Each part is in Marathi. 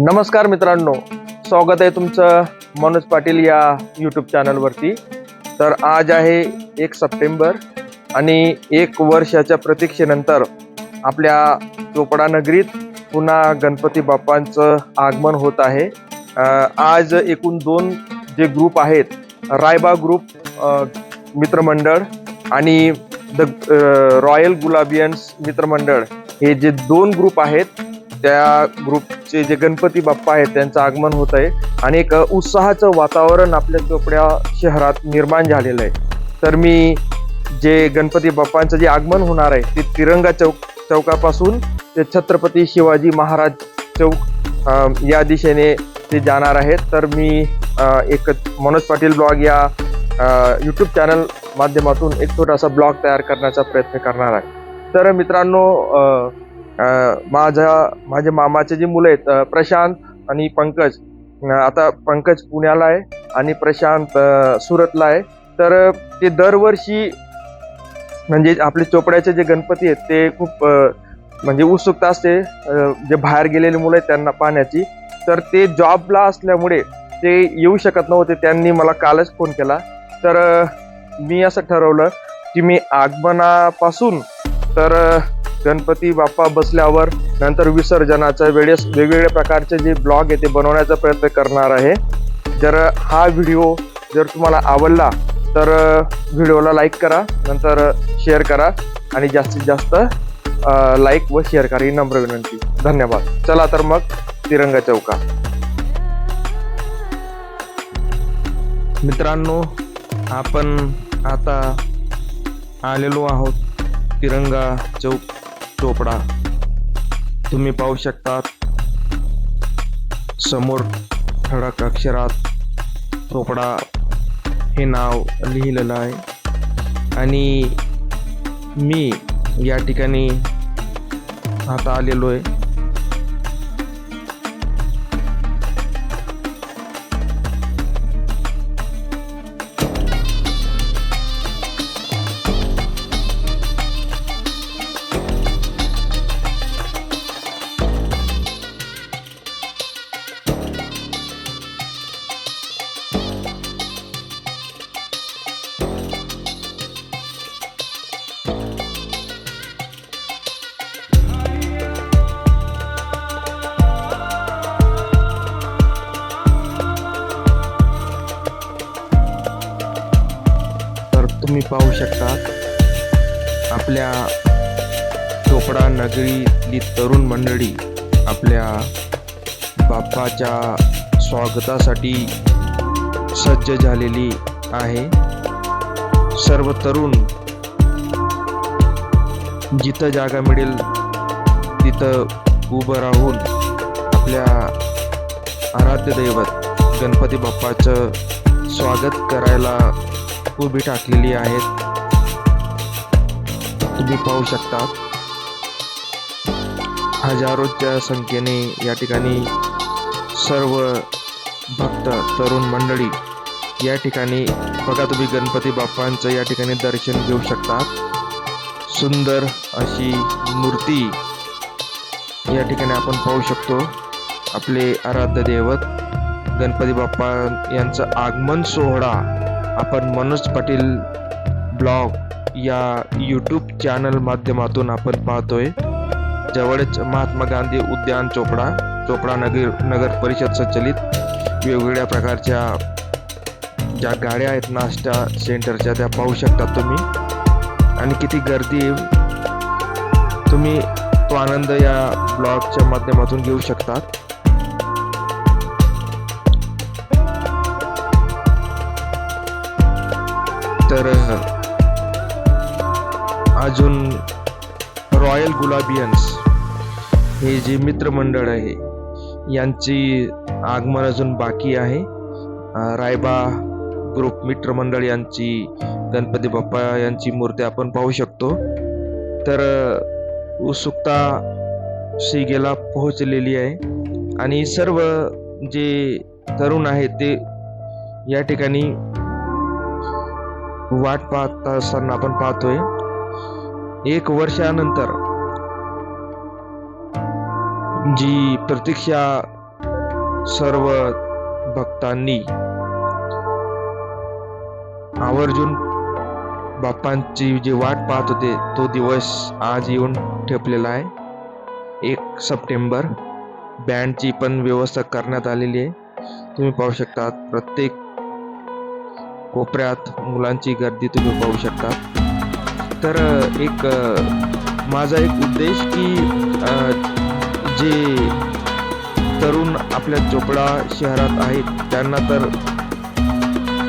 नमस्कार मित्रांनो स्वागत आहे तुमचं मनोज पाटील या यूट्यूब चॅनलवरती तर आज आहे एक सप्टेंबर आणि एक वर्षाच्या प्रतीक्षेनंतर आपल्या चोपडा नगरीत पुन्हा गणपती बाप्पांचं आगमन होत आहे. आज एकूण दोन जे ग्रुप आहेत रायबा ग्रुप मित्रमंडळ आणि द रॉयल गुलाबियन्स मित्रमंडळ हे जे दोन ग्रुप आहेत त्या ग्रुपचे जे गणपती बाप्पा आहेत त्यांचं आगमन होत आहे. आणि एक उत्साहाचं वातावरण आपल्या चोपड्या शहरात निर्माण झालेलं आहे. तर मी जे गणपती बाप्पांचं जे आगमन होणार आहे ते तिरंगा चौक चौकापासून ते छत्रपती शिवाजी महाराज चौक या दिशेने ते जाणार आहेत. तर मी एक मनोज पाटील ब्लॉग या यूट्यूब चॅनल माध्यमातून एक छोटासा ब्लॉग तयार करण्याचा प्रयत्न करणार आहे. तर मित्रांनो माझ्या माझ्या मामाचे जे मुलं आहेत प्रशांत आणि पंकज आता पंकज पुण्याला आहे आणि प्रशांत सुरतला आहे. तर ते दरवर्षी म्हणजे आपले चोपड्याचे जे गणपती आहेत ते खूप म्हणजे उत्सुकता असते जे बाहेर गेलेले मुलं आहेत त्यांना पाहण्याची. तर ते जॉबला असल्यामुळे ते येऊ शकत नव्हते त्यांनी मला कालच फोन केला. तर मी असं ठरवलं की मी आगमनापासून तर गणपती बाप्पा बसल्यावर नंतर विसर्जनाच्या वेळेस वेगवेगळ्या प्रकारचे जे ब्लॉग आहे ते बनवण्याचा प्रयत्न करणार आहे. जर हा व्हिडिओ जर तुम्हाला आवडला तर व्हिडिओला लाईक करा नंतर शेअर करा आणि जास्तीत जास्त लाईक व शेअर करा ही नम्र विनंती. धन्यवाद. चला तर मग तिरंगा चौका. मित्रांनो आपण आता आलेलो आहोत तिरंगा चौक. चोपडा तुम्ही पाहू शकतात समोर ठळक अक्षरात चोपडा हे नाव लिहिलेलं आहे. आणि मी या ठिकाणी आता आलेलो आहे. तुम्ही पाहू शकता आपल्या चोपडा नगरीतली तरुण मंडळी आपल्या बाप्पाच्या स्वागतासाठी सज्ज झालेली आहे. सर्व तरुण जिथं जागा मिळेल तिथं उभं राहून आपल्या आराध्य दैवत गणपती बाप्पाचं स्वागत करायला उभी टाकलेली आहेत. तुम्ही पाहू शकता. हजारोच्या संख्येने या ठिकाणी सर्व भक्त तरुण मंडळी या ठिकाणी बघा तुम्ही गणपती बाप्पांचं या ठिकाणी दर्शन घेऊ शकतात. सुंदर अशी मूर्ती या ठिकाणी आपण पाहू शकतो. आपले आराध्य दैवत गणपती बाप्पा यांचं आगमन सोहळा आपण मनोज पाटील ब्लॉग या यूट्यूब चॅनल माध्यमातून आपण पाहतोय. जवळच महात्मा गांधी उद्यान चोपडा चोपडा नगर नगर परिषद संचलित. वेगवेगळ्या प्रकारच्या ज्या गाड्या आहेत नाश्ता सेंटरच्या त्या पाहू शकता तुम्ही. आणि किती गर्दी तुम्ही तो आनंद या ब्लॉगच्या माध्यमातून घेऊ शकतात. तर अजून रॉयल गुलाबियन्स हे जे मित्रमंडळ आहे यांची आगमन अजून बाकी आहे. रायबा ग्रुप मित्रमंडळ यांची गणपती बाप्पा यांची मूर्ती आपण पाहू शकतो. तर उत्सुकता शिगेला पोहोचलेली आहे. आणि सर्व जे तरुण आहेत ते या ठिकाणी वाट पाहत असताना आपण पाहतोय एक वर्षानंतर जी प्रतीक्षा सर्व भक्तांनी आवर्जून बाप्पांची जी वाट पाहत होते तो दिवस आज येऊन ठेपलेला आहे. एक सप्टेंबर बँडची पण व्यवस्था करण्यात आलेली आहे. तुम्ही पाहू शकता प्रत्येक कोपऱ्यात मुलांची गर्दी तुम्ही पाहू शकता. तर एक माझा एक उद्देश की जे तरुण आपल्या चोपडा शहरात आहेत त्यांना तर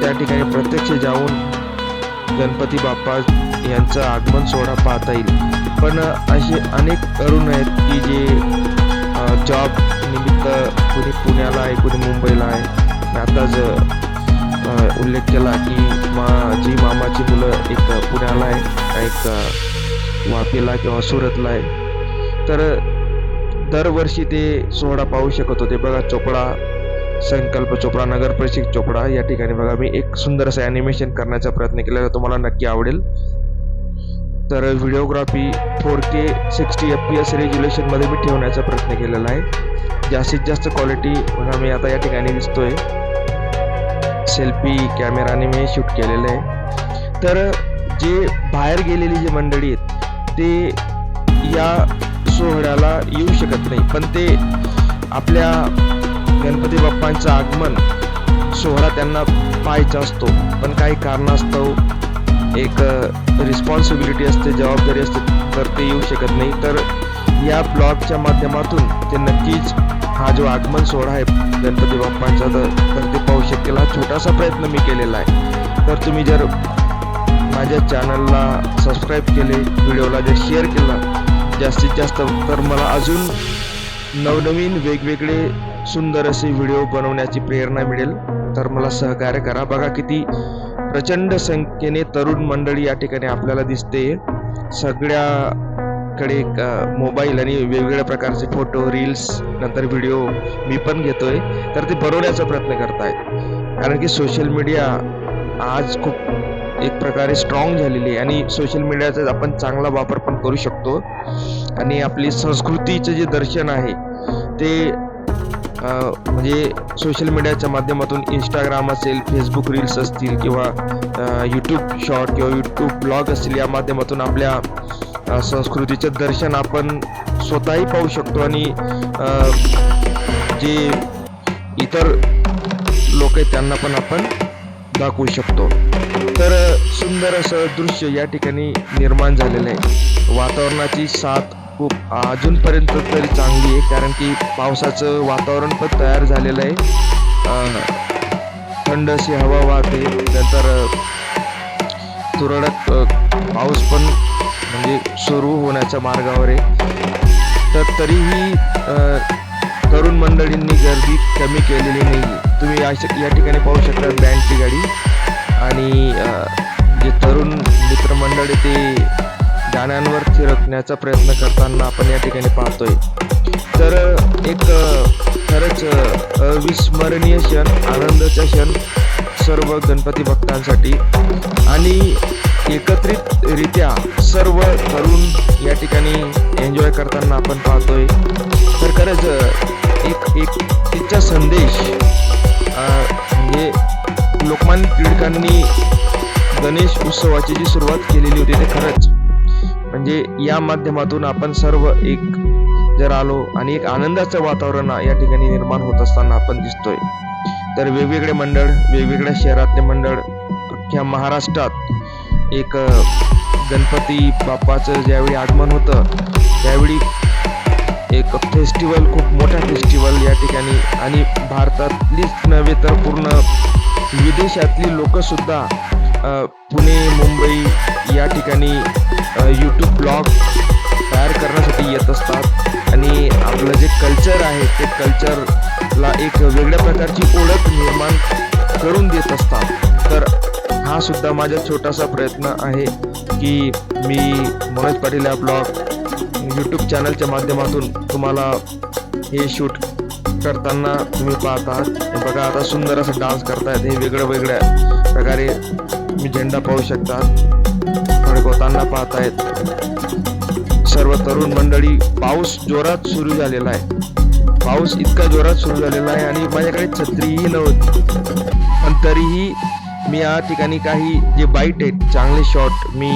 त्या ठिकाणी प्रत्यक्ष जाऊन गणपती बाप्पा यांचं आगमन सोहळा पाहता येईल. पण असे अनेक तरुण आहेत की जे जॉब निमित्त कुणी पुण्याला आहे कुणी मुंबईला आहे. आताच उल्लेख केला की माझी मामाची मुलं एक पुण्याला आहे एक वापीला किंवा सुरतला आहे. तर दरवर्षी ते सोहळा पाहू शकत होते. बघा चोपडा संकल्प चोपडा नगर परिषद चोपडा या ठिकाणी बघा मी एक सुंदर असं ॲनिमेशन करण्याचा प्रयत्न केला तुम्हाला नक्की आवडेल. तर videography four K sixty F P S रेग्युलेशनमध्ये मी ठेवण्याचा प्रयत्न केलेला आहे. जास्तीत जास्त क्वालिटी मी आता या ठिकाणी दिसतोय. सेल्फी कॅमेराने मी शूट केलेलं आहे. तर जे बाहेर गेलेली जी मंडळी आहेत ते या सोहळ्याला येऊ शकत नाही. पण ते आपल्या गणपती बाप्पांचं आगमन सोहळा त्यांना पाहायचा असतो. पण काही कारणास्तव एक रिस्पॉन्सिबिलिटी असते जबाबदारी असते तर ते येऊ शकत नाही. तर या ब्लॉगच्या माध्यमातून ते नक्कीच हा जो आगमन सोहळा आहे गणपती बाप्पांचा तर तर शकेल हा छोटासा प्रयत्न मी केलेला आहे. तर तुम्ही जर माझ्या चॅनलला सबस्क्राईब केले व्हिडिओला जर शेअर केला जास्तीत जास्त तर मला अजून नवनवीन वेगवेगळे सुंदर असे व्हिडिओ बनवण्याची प्रेरणा मिळेल. तर मला सहकार्य करा. बघा किती प्रचंड संख्येने तरुण मंडळी या ठिकाणी आपल्याला दिसते सगळ्या सगळ्याकडे मोबाईल आणि वेगवेगळ्या प्रकारचे फोटो रील्स नंतर व्हिडिओ मी पण घेतोय. तर ते बनवण्याचा प्रयत्न करतायत. कारण की सोशल मीडिया आज खूप एक प्रकारे स्ट्रॉंग झालेली आहे आणि सोशल मीडियाचा आपण चांगला वापर पण करू शकतो. आणि आपली संस्कृतीचं जे दर्शन आहे ते म्हणजे सोशल मीडियाच्या माध्यमातून इंस्टाग्राम असेल फेसबुक रील्स असतील किंवा यूट्यूब शॉर्ट किंवा यूट्यूब ब्लॉग असतील या माध्यमातून आपल्या संस्कृतीचं दर्शन आपण स्वतःही पाहू शकतो आणि जे इतर लोक आहेत त्यांना पण आपण दाखवू शकतो. तर सुंदर असं दृश्य या ठिकाणी निर्माण झालेलं आहे. वातावरणाची साथ खूप अजूनपर्यंत तरी चांगली आहे कारण की पावसाचं वातावरण पण तयार झालेलं आहे. थंड अशी हवा वाहते नंतर तुरळक पाऊस पण म्हणजे सुरू होण्याच्या मार्गावर आहे. तर तरीही तरुण मंडळींनी गर्दी कमी केलेली नाही तुम्ही या या ठिकाणी पाहू शकता बँडची गाडी आणि जे तरुण मित्रमंडळी ते गाण्यांवर थिरकण्याचा प्रयत्न करताना आपण या ठिकाणी पाहतोय. तर एक खरंच अविस्मरणीय क्षण आनंदाचा क्षण सर्व गणपती भक्तांसाठी. आणि एकत्रितरित्या सर्व तरुण या ठिकाणी एन्जॉय करताना आपण पाहतोय. तर खरंच एक एक तिचा संदेश म्हणजे लोकमान्य टिळकांनी गणेश उत्सवाची जी सुरुवात केलेली होती ते खरंच. म्हणजे या माध्यमातून आपण सर्व एक जर आलो आणि एक आनंदाचं वातावरण या ठिकाणी निर्माण होत असताना आपण दिसतोय. तर वेगवेगळे मंडळ वेगवेगळ्या शहरातले मंडळ अख्ख्या महाराष्ट्रात एक गणपती बाप्पाचं ज्यावेळी आगमन होतं त्यावेळी एक फेस्टिवल खूप मोठा फेस्टिवल या ठिकाणी. आणि भारतातलीच नव्हे तर पूर्ण विदेशातली लोकंसुद्धा पुणे मुंबई या ठिकाणी यूट्यूब ब्लॉग तयार करण्यासाठी येत असतात. आणि आपलं जे कल्चर आहे ते कल्चरला एक वेगळ्या प्रकारची ओळख निर्माण करून देत असतात. तर हा सुद्धा माझा छोटासा प्रयत्न आहे की मी मनोज पाटील या ब्लॉग यूट्यूब चॅनलच्या माध्यमातून तुम्हाला हे शूट करताना तुम्ही पाहत. आहात बघा आता सुंदर असं डान्स करतायत. हे वेगळं वेगळ्या प्रकारे मी झेंडा पाहू शकता फडकवताना पाहतायत. सर्व तरुण मंडळी पाऊस जोरात सुरू झालेला आहे. पाऊस इतका जोरात सुरू झालेला आहे आणि माझ्याकडे छत्रीही नव्हती. पण तरीही मी या ठिकाणी काही जे बाईट आहेत चांगले शॉट मी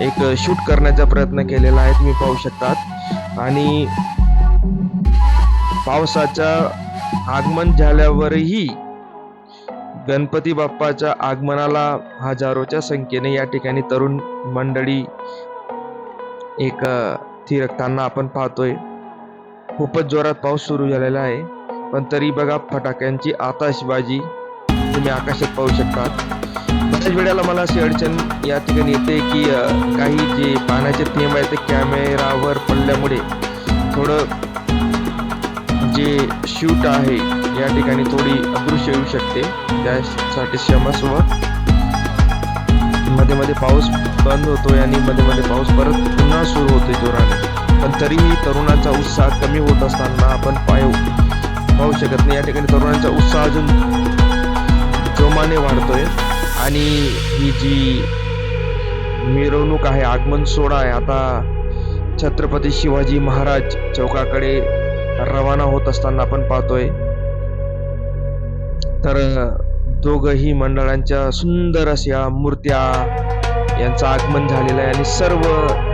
एक शूट करण्याचा प्रयत्न केलेला आहे तुम्ही पाहू शकतात. आणि पावसाच्या आगमन झाल्यावरही गणपती बाप्पाच्या आगमनाला हजारोच्या संख्येने या ठिकाणी तरुण मंडळी एक थिरकताना आपण पाहतोय. खूपच जोरात पाऊस सुरू झालेला आहे. पण तरी बघा फटाक्यांची आताशबाजी तुम्ही आकाशात पाहू शकता बऱ्याच वेळेला मला अशी अडचण या ठिकाणी येते की काही जे पाण्याचे थेंब आहेत ते कॅमेरावर पडल्यामुळे थोडं जे शूट आहे या ठिकाणी थोडी अदृश्य येऊ शकते. त्यासाठी क्षमस्वमध्ये मध्ये पाऊस बंद होतोय आणि मध्ये मध्ये पाऊस परत पुन्हा सुरू होतोय जोराने. पण तरीही तरुणांचा उत्साह कमी होत असताना आपण पाहू पाहू शकत नाही. या ठिकाणी तरुणांचा उत्साह अजून जोमाने वाढतोय. आणि ही जी मिरवणूक आहे आगमन सोहळा आहे आता छत्रपती शिवाजी महाराज चौकाकडे रवाना होत असताना आपण पाहतोय. तर दोघही मंडळांच्या सुंदर अशा मूर्त्या यांचं आगमन झालेलं आहे. आणि सर्व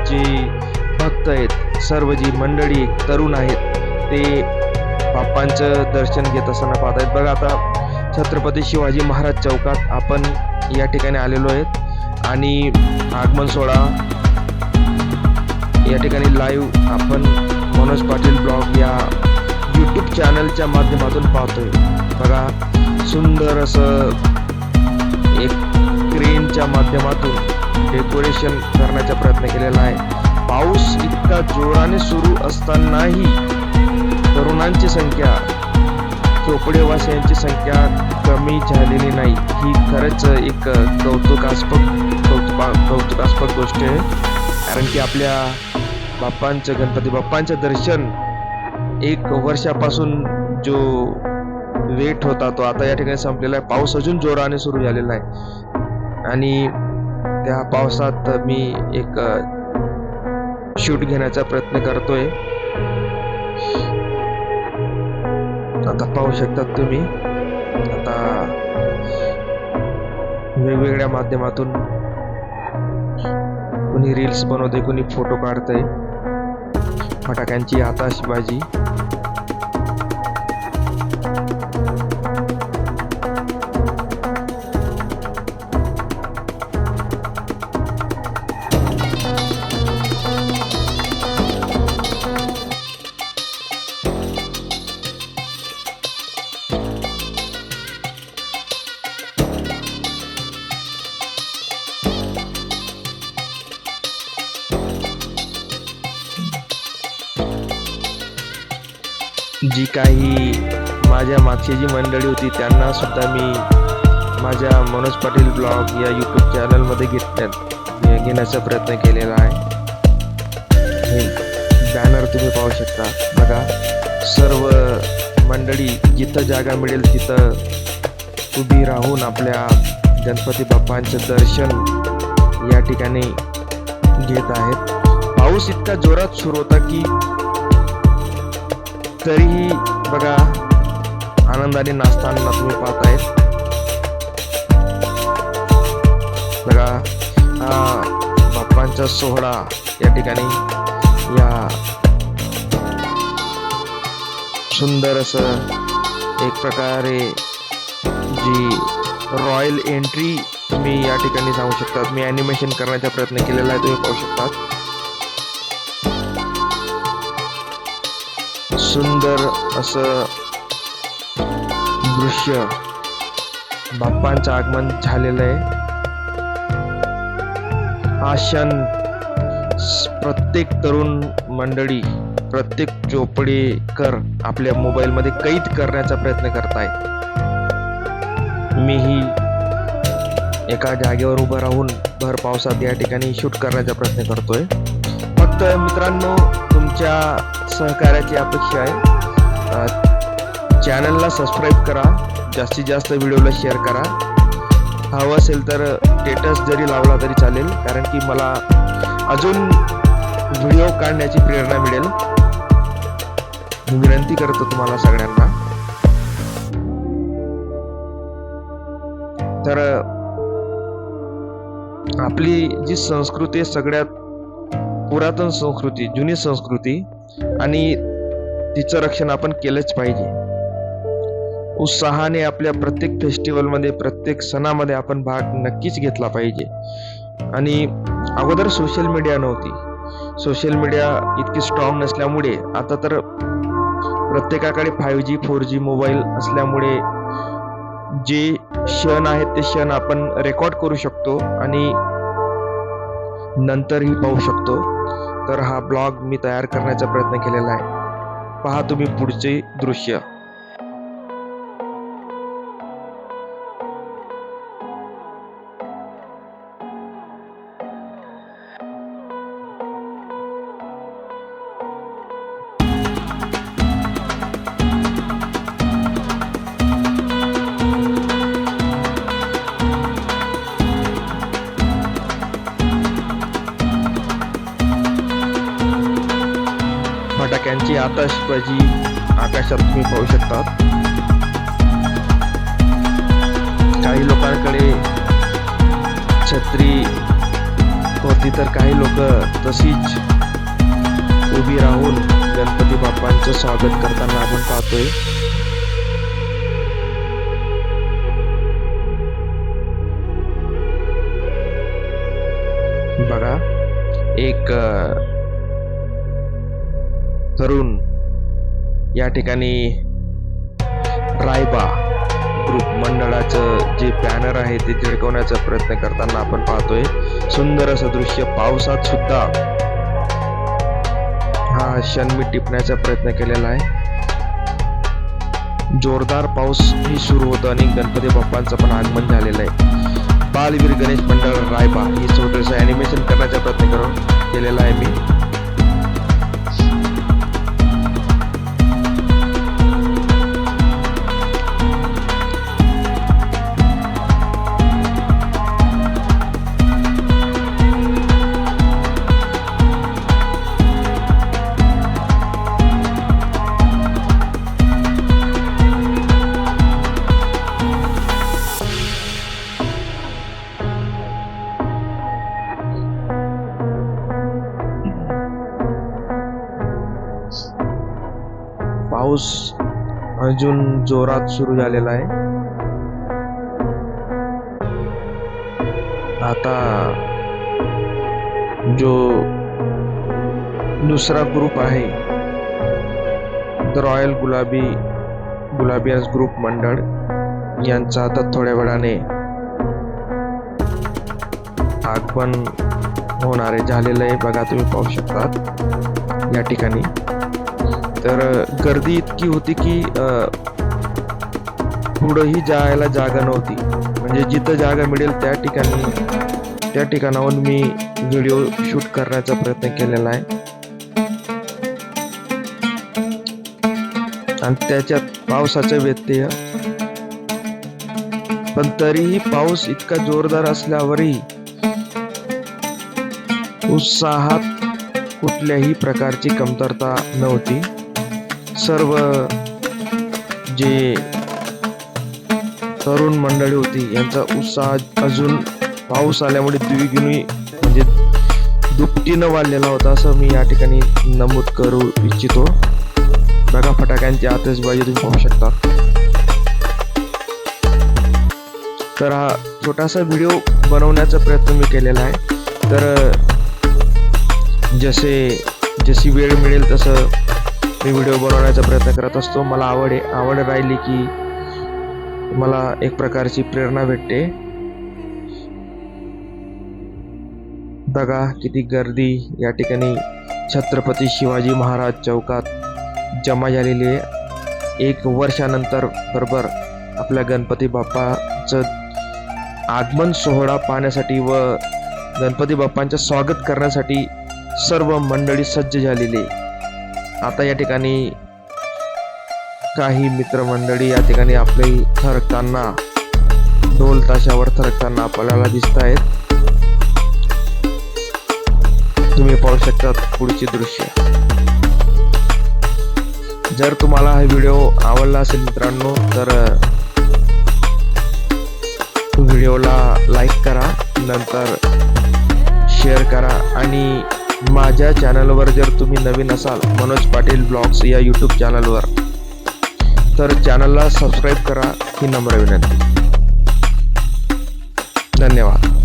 जे भक्त आहेत सर्व जी मंडळी तरुण आहेत ते बाप्पांचं दर्शन घेत असताना पाहत आहेत बघा आता छत्रपती शिवाजी महाराज चौकात आपण या ठिकाणी आलेलो आहेत. आणि आगमन सोहळा या ठिकाणी लाईव्ह आपण मनोज पाटील ब्लॉग या यूट्यूब चॅनलच्या माध्यमातून पाहतोय. बघा सुंदर असं एक क्रेनच्या माध्यमातून डेकोरेशन करण्याचा प्रयत्न केलेला आहे. पाऊस इतका जोराने सुरू असतानाही तरुणांची संख्या चोपडेवासियांची संख्या कमी झालेली नाही. ही खरंच एक कौतुकास्पद कौतुका कौतुकास्पद गोष्ट आहे. कारण की आपल्या बाप्पांचं गणपती बाप्पांचं दर्शन एक वर्षापासून जो वेट होता तो आता या ठिकाणी संपलेला आहे. पाऊस अजून जोराने सुरू झालेला आहे. आणि त्या पावसात मी एक शूट घेण्याचा प्रयत्न करतोय. आता पाहू शकतात तुम्ही. आता वेगवेगळ्या माध्यमातून कुणी रील्स बनवते कुणी फोटो काढतंय. फटाक्यांची आताशबाजी जी काही माझ्या मागची जी मंडळी होती त्यांना सुद्धा मी माझ्या मनोज पाटील ब्लॉग या यूट्यूब चॅनलमध्ये घेतण्यात घेण्याचा प्रयत्न केलेला आहे. हे बॅनर तुम्ही पाहू शकता. बघा सर्व मंडळी जिथं जागा मिळेल तिथं उभी राहून आपल्या गणपती बाप्पांचं दर्शन या ठिकाणी घेत आहेत. पाऊस इतका जोरात सुरू होता की तरीही बघा आनंदाने नाचताना तुम्ही पाहत आहेत बघा हा बाप्पांचा सोहळा या ठिकाणी या सुंदर असं एक प्रकारे जी रॉयल एंट्री तुम्ही या ठिकाणी सांगू शकतात. मी ॲनिमेशन करण्याचा प्रयत्न केलेला आहे तुम्ही पाहू शकतात. सुंदर असं दृश्य बाप्पांचं आगमन झालेलं आहे. हा क्षण प्रत्येक तरुण मंडळी प्रत्येक झोपडीकर आपल्या मोबाईलमध्ये कैद करण्याचा प्रयत्न करताय मीही एका जागेवर उभं राहून भर पावसात या ठिकाणी शूट करण्याचा प्रयत्न करतोय. फक्त मित्रांनो तुमच्या सहकार्याची अपेक्षा आहे. चॅनलला सबस्क्राईब करा. जास्तीत जास्त व्हिडिओला शेअर करा. हवं असेल तर स्टेटस जरी लावला तरी चालेल. कारण की मला अजून व्हिडिओ काढण्याची प्रेरणा मिळेल. मी विनंती करतो तुम्हाला सगळ्यांना. तर आपली जी संस्कृती आहे सगळ्यात पुरातन संस्कृती जुनी संस्कृती आणि तिचं रक्षण आपण केलंच पाहिजे. उत्साहाने आपल्या प्रत्येक फेस्टिवलमध्ये प्रत्येक सणामध्ये आपण भाग नक्कीच घेतला पाहिजे. आणि अगोदर सोशल मीडिया नव्हती. सोशल मीडिया इतकी स्ट्रॉंग नसल्यामुळे आता तर प्रत्येकाकडे five G four G mobile असल्यामुळे जे क्षण आहेत ते क्षण आपण रेकॉर्ड करू शकतो आणि नंतरही पाहू शकतो. तर हा ब्लॉग मी तयार करण्याचा प्रयत्न केलेला आहे. पहा तुम्ही पुढचे दृश्य. आताशबाजी आकाशात तुम्ही पाहू शकतात. काही लोकांकडे छत्री होती तर काही लोक तशीच उभी राहून गणपती बाप्पांचं स्वागत करताना आपण पाहतोय. बघा एक तरुण या ठिकाणी रायबा ग्रुप मंडळाचं जे बॅनर आहे ते झिडकवण्याचा प्रयत्न करताना आपण पाहतोय. सुंदर असं दृश्य पावसात सुद्धा हा क्षण मी टिपण्याचा प्रयत्न केलेला आहे. जोरदार पाऊस ही सुरू होतो आणि गणपती बाप्पांचं पण आगमन झालेलं आहे. बालवीर गणेश मंडळ रायबा ही छोटंसं ॲनिमेशन करण्याचा प्रयत्न करून केलेला आहे मी. पाऊस अजून जोरात सुरू झालेला आहे. आता जो दुसरा ग्रुप आहे द रॉयल गुलाबी गुलाबियन्स ग्रुप मंडळ यांचा आता थोड्या वेळाने आगमन होणारे झालेलं आहे. बघा तुम्ही पाहू शकता या ठिकाणी. तर गर्दी इतकी होती की पुढंही जायला जागा नव्हती. म्हणजे जिथं जागा मिळेल त्या ठिकाणी त्या ठिकाणाहून मी व्हिडिओ शूट करण्याचा प्रयत्न केलेला आहे. आणि त्याच्यात पावसाचा व्यत्यय. पण तरीही पाऊस इतका जोरदार असल्यावरही उत्साहात कुठल्याही प्रकारची कमतरता नव्हती. सर्व जे तरुण मंडळी होती यांचा उत्साह अजून पाऊस आल्यामुळे द्विगुणी म्हणजे दुपटीनं वाढलेला होता असं मी या ठिकाणी नमूद करू इच्छितो. बघा फटाक्यांची आतषबाजी तुम्ही पाहू शकता. तर हा छोटासा व्हिडिओ बनवण्याचा प्रयत्न मी केलेला आहे. तर जसे जशी वेळ मिळेल तसं मी व्हिडिओ बनवण्याचा प्रयत्न करत असतो. मला आवड आवड राहिली की मला एक प्रकारची प्रेरणा भेटते. बघा किती गर्दी या ठिकाणी छत्रपती शिवाजी महाराज चौकात जमा झालेली आहे. एक वर्षानंतर बरोबर आपल्या गणपती बाप्पाचं आगमन सोहळा पाहण्यासाठी व गणपती बाप्पांचं स्वागत करण्यासाठी सर्व मंडळी सज्ज झालेली आहे. आता या ठिकाणी काही मित्रमंडळी या ठिकाणी आपले थरकताना ढोल ताशावर थरकताना आपल्याला दिसत आहेत. तुम्ही पाहू शकता पुढचे दृश्य. जर तुम्हाला हा व्हिडिओ आवडला असेल मित्रांनो तर व्हिडिओला लाईक करा नंतर शेअर करा आणि माझ्या चॅनलवर जर तुम्ही नवीन असाल मनोज पाटील ब्लॉग्स या यूट्यूब चॅनलवर तर चॅनलला सबस्क्राईब करा ही नम्र विनंती. धन्यवाद.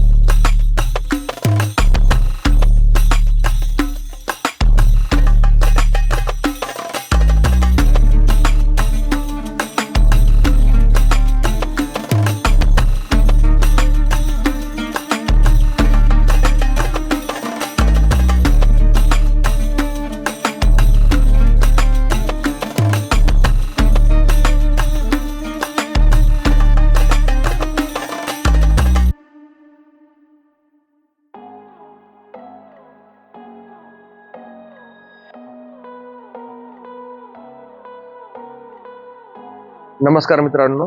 नमस्कार मित्रांनो.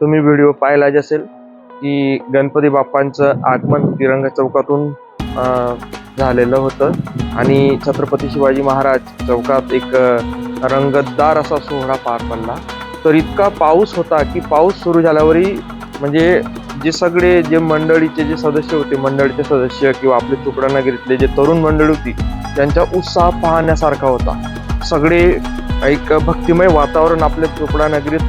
तुम्ही व्हिडिओ पाहिलाच असेल की गणपती बाप्पांचं आगमन तिरंगा चौकातून झालेलं होतं. आणि छत्रपती शिवाजी महाराज चौकात एक रंगतदार असा सोहळा पार पडला. तर इतका पाऊस होता की पाऊस सुरू झाल्यावरही म्हणजे जे सगळे जे मंडळीचे जे सदस्य होते मंडळीचे सदस्य किंवा आपले चोपडा जे तरुण मंडळी होती त्यांचा उत्साह पाहण्यासारखा होता. सगळे एक भक्तिमय वातावरण आपल्या चोपडा नगरीत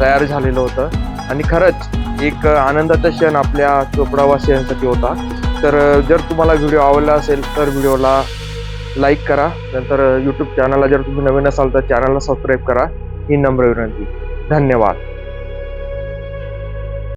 तयार झालेलं होतं. आणि खरंच एक आनंदाचा क्षण आपल्या चोपडावासियांसाठी होता. तर जर तुम्हाला व्हिडिओ आवडला असेल तर व्हिडिओला लाईक करा. नंतर यूट्यूब चॅनलला जर तुम्ही नवीन असाल तर चॅनलला सबस्क्राईब करा. ही नम्र विनंती. धन्यवाद.